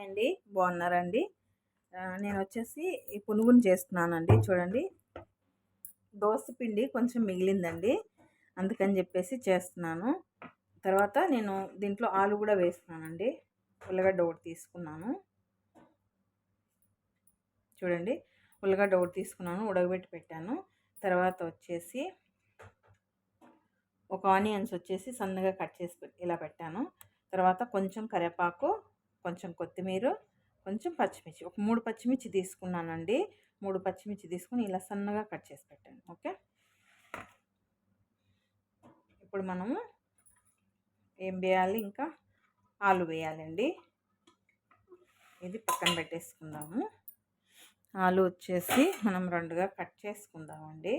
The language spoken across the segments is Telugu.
హాయ్ అండి బాగున్నారండి. నేను వచ్చేసి ఈ పునుగుని చేస్తున్నానండి. చూడండి. దోశ పిండి కొంచెం మిగిలిందండి. అందుకని చెప్పేసి చేస్తున్నాను. తర్వాత నేను దీంట్లో ఆలు కూడా వేస్తున్నానండి. ఉల్లగడ్డ ఒకటి తీసుకున్నాను. చూడండి. ఉల్లగడ్డ ఒకటి తీసుకున్నాను. ఉడకబెట్టి పెట్టాను. తర్వాత వచ్చేసి ఒక ఆనియన్స్ వచ్చేసి సన్నగా కట్ చేసి ఇలా పెట్టాను. తర్వాత కొంచెం కరివేపాకు కొంచెం కొత్తిమీర కొంచెం పచ్చిమిర్చి. ఒక మూడు పచ్చిమిర్చి తీసుకున్నానండి. మూడు పచ్చిమిర్చి తీసుకుని ఇలా సన్నగా కట్ చేసి పెట్టాను ఓకే? ఇప్పుడు మనము ఏం వేయాలి? ఇంకా ఆలు వేయాలండి. ఇది పక్కన పెట్టేసుకుందాము. ఆలు వచ్చేసి మనం రెండుగా కట్ చేసుకుందామండి.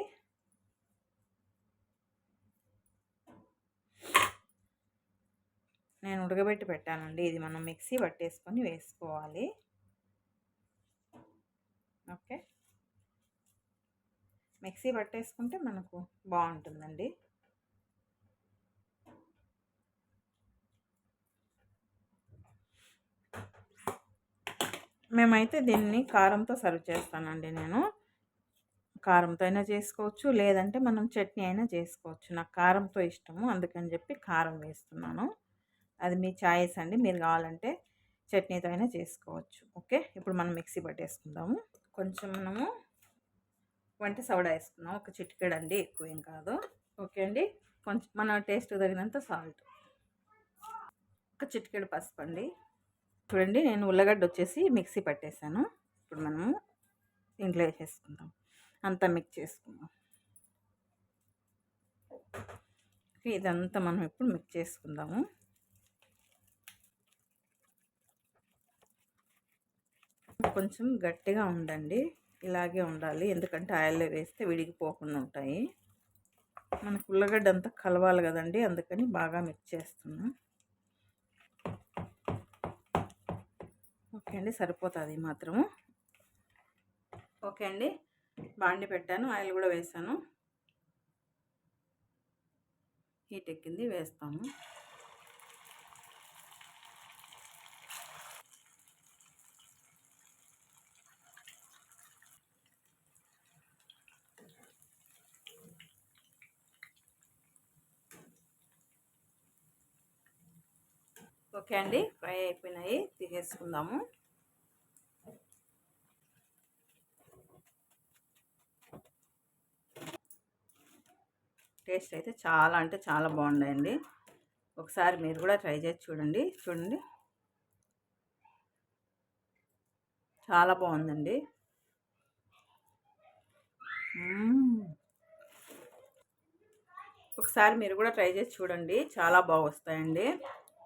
నేను ఉడకబెట్టి పెట్టానండి. ఇది మనం మిక్సీ పట్టేసుకొని వేసుకోవాలి. ఓకే. మిక్సీ పట్టేసుకుంటే మనకు బాగుంటుందండి. మేమైతే దీన్ని కారంతో సర్వ్ చేస్తానండి నేను. కారంతో అయినా చేసుకోవచ్చు లేదంటే మనం చట్నీ అయినా చేసుకోవచ్చు. నాకు కారంతో ఇష్టము అందుకని చెప్పి కారం వేస్తున్నాను. అది మీ ఛాయిస్ అండి. మీరు కావాలంటే చట్నీతో అయినా చేసుకోవచ్చు. ఓకే? ఇప్పుడు మనం మిక్సీ పట్టేసుకుందాము. కొంచెం మనము వంట సోడా వేసుకుందాం. ఒక చిటికెడు అండి ఎక్కువ ఏం కాదు. ఓకే అండి? కొంచెం మన టేస్ట్ తగినంత సాల్ట్. ఒక చిటికెడు పసుపు అండి. చూడండి నేను ఉల్లగడ్డ వచ్చేసి మిక్సీ పట్టేశాను ఇప్పుడు మనము ఇంట్లో వేసేసుకుందాం. అంతా మిక్స్ చేసుకుందాం. ఇదంతా మనం ఇప్పుడు మిక్స్ చేసుకుందాము. కొంచెం గట్టిగా ఉండండి. ఇలాగే ఉండాలి. ఎందుకంటే ఆయిల్లో వేస్తే విడిగిపోకుండా ఉంటాయి. మనకు ఉల్లగడ్డ అంతా కలవాలి కదండి. అందుకని బాగా మిక్స్ చేస్తున్నాం. ఓకే అండి. సరిపోతుంది మాత్రము. ఓకే అండి. బాండి పెట్టాను. ఆయిల్ కూడా వేసాను. హీట్ ఎక్కింది. వేస్తాము. ఓకే అండి. ఫ్రై అయిపోయినాయి. తీసేసుకుందాము. టేస్ట్ అయితే చాలా అంటే చాలా బాగున్నాయండి. ఒకసారి మీరు కూడా ట్రై చేసి చూడండి. చూడండి. చాలా బాగుందండి. ఒకసారి మీరు కూడా ట్రై చేసి చూడండి. చాలా బాగా వస్తాయండి.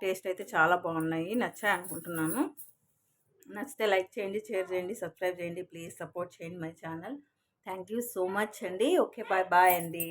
టేస్ట్ అయితే చాలా బాగున్నాయి. నచ్చాయి అనుకుంటున్నాను. నచ్చితే లైక్ చేయండి షేర్ చేయండి సబ్స్క్రైబ్ చేయండి ప్లీజ్ సపోర్ట్ చేయండి my channel. Thank you so much అండి. ఓకే బాయ్ బాయ్ అండి.